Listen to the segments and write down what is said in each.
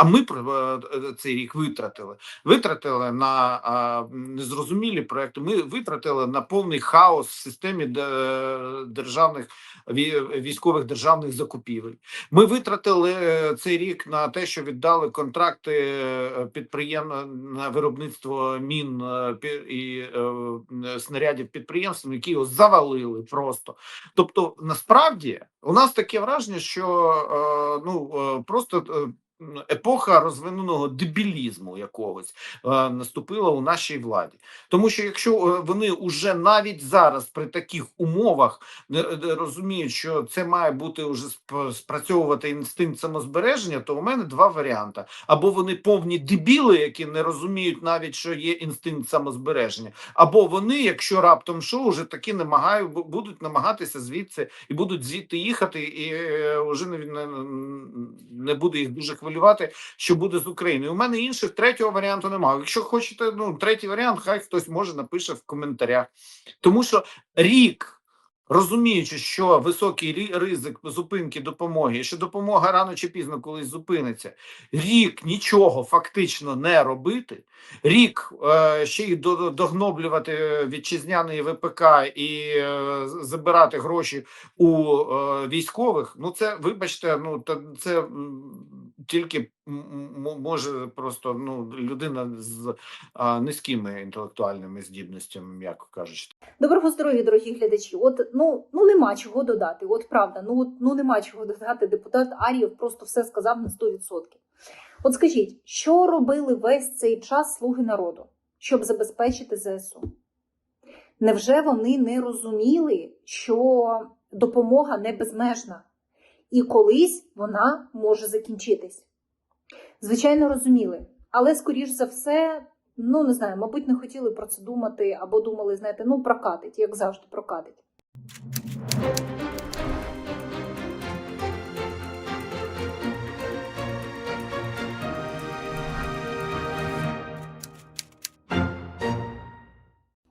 А ми про- е, цей рік витратили. Витратили на незрозумілі проекти. Ми витратили на повний хаос в системі державних військових державних закупівель. Ми витратили е, цей рік на те, що віддали контракти е, підприєм на виробництво мін е, і е, снарядів підприємствам, які його завалили просто. Тобто, насправді у нас таке враження, що е, ну е, просто. Е, Епоха розвиненого дебілізму якогось е, наступила у нашій владі, тому що якщо е, вони уже навіть зараз при таких умовах не, не розуміють, що це має бути уже спрацьовувати інстинкт самозбереження, то у мене два варіанти: або вони повні дебіли, які не розуміють навіть, що є інстинкт самозбереження, або вони, якщо раптом що, вже таки намагаю, бу- будуть намагатися звідси і будуть звідти їхати, і е, вже не, не, не буде їх дуже хвилювати, що буде з Україною. У мене інших третього варіанту немає. Якщо хочете, ну третій варіант, хай хтось може напише в коментарях, тому що рік. Розуміючи, що високий ризик зупинки допомоги, що допомога рано чи пізно колись зупиниться, рік нічого фактично не робити, рік е, ще й догноблювати вітчизняний ВПК і е, забирати гроші у е, військових. Ну це вибачте, ну це тільки може просто ну людина з а, низькими інтелектуальними здібностями, м'яко кажучи. Доброго здоров'я, дорогі глядачі. От ну ну нема чого додати. От правда, ну ну нема чого додати. Депутат Арієв просто все сказав на 100%. От скажіть, що робили весь цей час слуги народу, щоб забезпечити ЗСУ? Невже вони не розуміли, що допомога не безмежна, і колись вона може закінчитись? Звичайно, розуміли, але скоріш за все, ну не знаю, мабуть, не хотіли про це думати або думали, знаєте, ну прокатить, як завжди прокатить.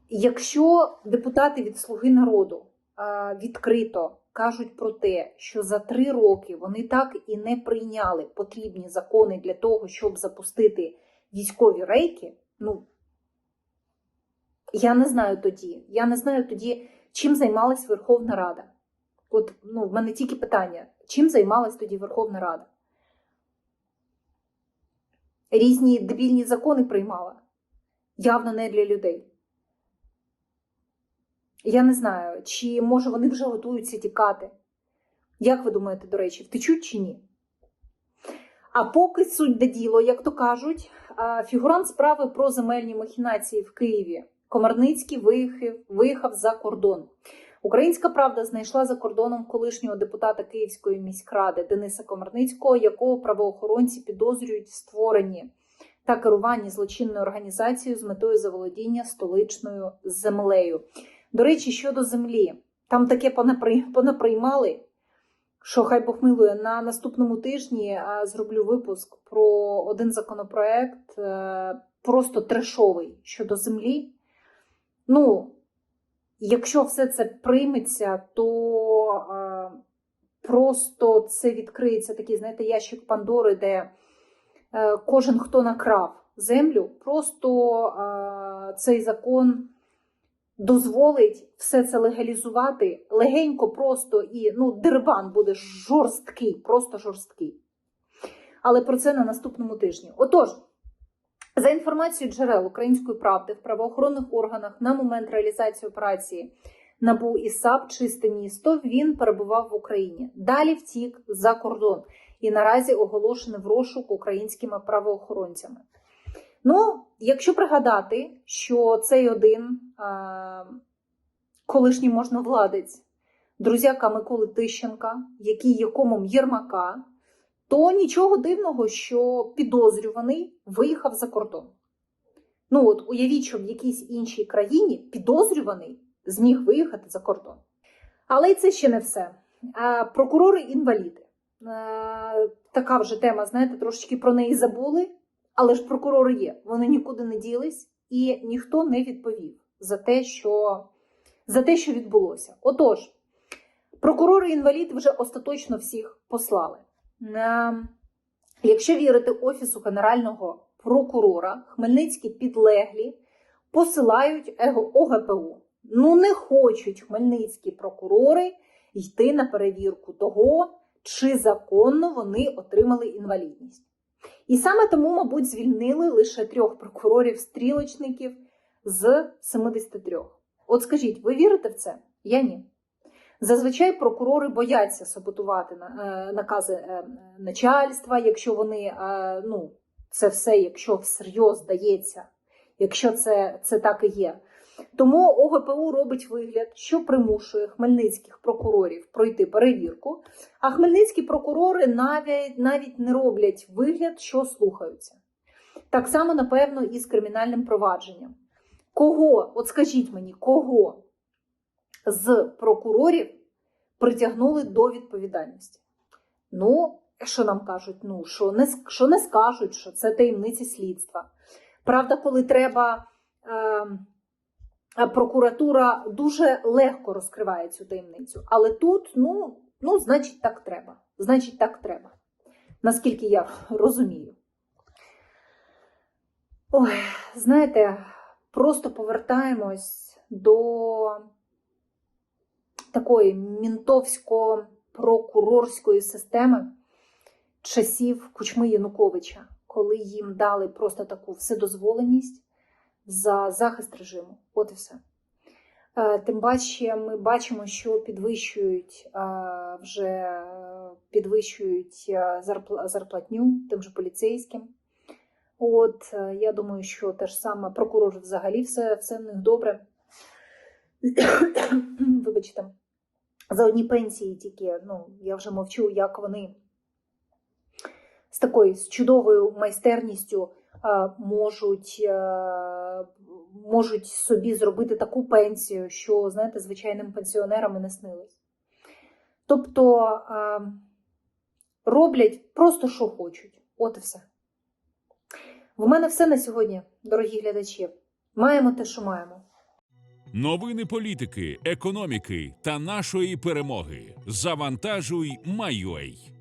Якщо депутати від Слуги народу відкрито кажуть про те, що за три роки вони так і не прийняли потрібні закони для того, щоб запустити військові рейки, ну я не знаю тоді. Я не знаю тоді, чим займалась Верховна Рада. От ну, в мене тільки питання: чим займалась тоді Верховна Рада? Різні дебільні закони приймала. Явно не для людей. Я не знаю, чи може вони вже готуються тікати. Як ви думаєте, до речі, втечуть чи ні? А поки суть до діло, як то кажуть, фігурант справи про земельні махінації в Києві Комарницький виїхав, виїхав за кордон. Українська правда знайшла за кордоном колишнього депутата Київської міськради Дениса Комарницького, якого правоохоронці підозрюють в створенні та керуванні злочинною організацією з метою заволодіння столичною землею. До речі, щодо землі, там таке понапри- понаприймали, що хай Бог милує, на наступному тижні зроблю випуск про один законопроект, е, просто трешовий щодо землі. Ну, якщо все це прийметься, то е, просто це відкриється такий, знаєте, ящик Пандори, де е, кожен, хто накрав землю, просто е, цей закон дозволить все це легалізувати легенько, просто і ну, дербан буде жорсткий, просто жорсткий. Але про це на наступному тижні. Отож, за інформацією джерел Української правди в правоохоронних органах на момент реалізації операції НАБУ і САП Чисте місто він перебував в Україні. Далі втік за кордон і наразі оголошений в розшук українськими правоохоронцями. Ну, якщо пригадати, що цей один а, колишній можновладець, друзяка Миколи Тищенка, який є комом Єрмака, то нічого дивного, що підозрюваний виїхав за кордон. Ну от уявіть, що в якійсь іншій країні підозрюваний зміг виїхати за кордон. Але й це ще не все. А, Прокурори-інваліди. Е, Така вже тема, знаєте, трошечки про неї забули, але ж прокурори є. Вони нікуди не ділись, і ніхто не відповів за те, що, за те, що відбулося. Отож, прокурори-інваліди вже остаточно всіх послали. Якщо вірити Офісу Генерального прокурора, хмельницькі підлеглі посилають ОГПУ. Ну, не хочуть хмельницькі прокурори йти на перевірку того, чи законно вони отримали інвалідність. І саме тому, мабуть, звільнили лише трьох прокурорів-стрілочників з 73. От скажіть, ви вірите в це? Я ні. Зазвичай прокурори бояться саботувати е, накази е, начальства, якщо вони, е, ну, це все, якщо всерйоз здається, якщо це, це так і є. Тому ОГПУ робить вигляд, що примушує хмельницьких прокурорів пройти перевірку, а хмельницькі прокурори навіть, навіть не роблять вигляд, що слухаються. Так само, напевно, і з кримінальним провадженням. Кого, от скажіть мені, кого з прокурорів притягнули до відповідальності? Ну, що нам кажуть? Ну, що не, що не скажуть, що це таємниці слідства. Правда, коли треба. Е, прокуратура дуже легко розкриває цю таємницю. Але тут, ну, ну, значить, так треба. Значить, так треба. Наскільки я розумію. Ой, знаєте, просто повертаємось до такої мінтовсько-прокурорської системи часів Кучми Януковича, коли їм дали просто таку вседозволеність за захист режиму. От і все. Е, Тим паче, ми бачимо, що підвищують е, вже е, підвищують зарплатню тим же поліцейським. От я думаю, що те ж саме прокурор взагалі все, все в них добре. Вибачте, за одні пенсії тільки, ну я вже мовчу, як вони з такою з чудовою майстерністю можуть, е, можуть собі зробити таку пенсію, що, знаєте, звичайним пенсіонерам і не снилось. Тобто е, роблять просто, що хочуть. От і все. В мене все на сьогодні, дорогі глядачі. Маємо те, що маємо. Новини політики, економіки та нашої перемоги. Завантажуй Майой.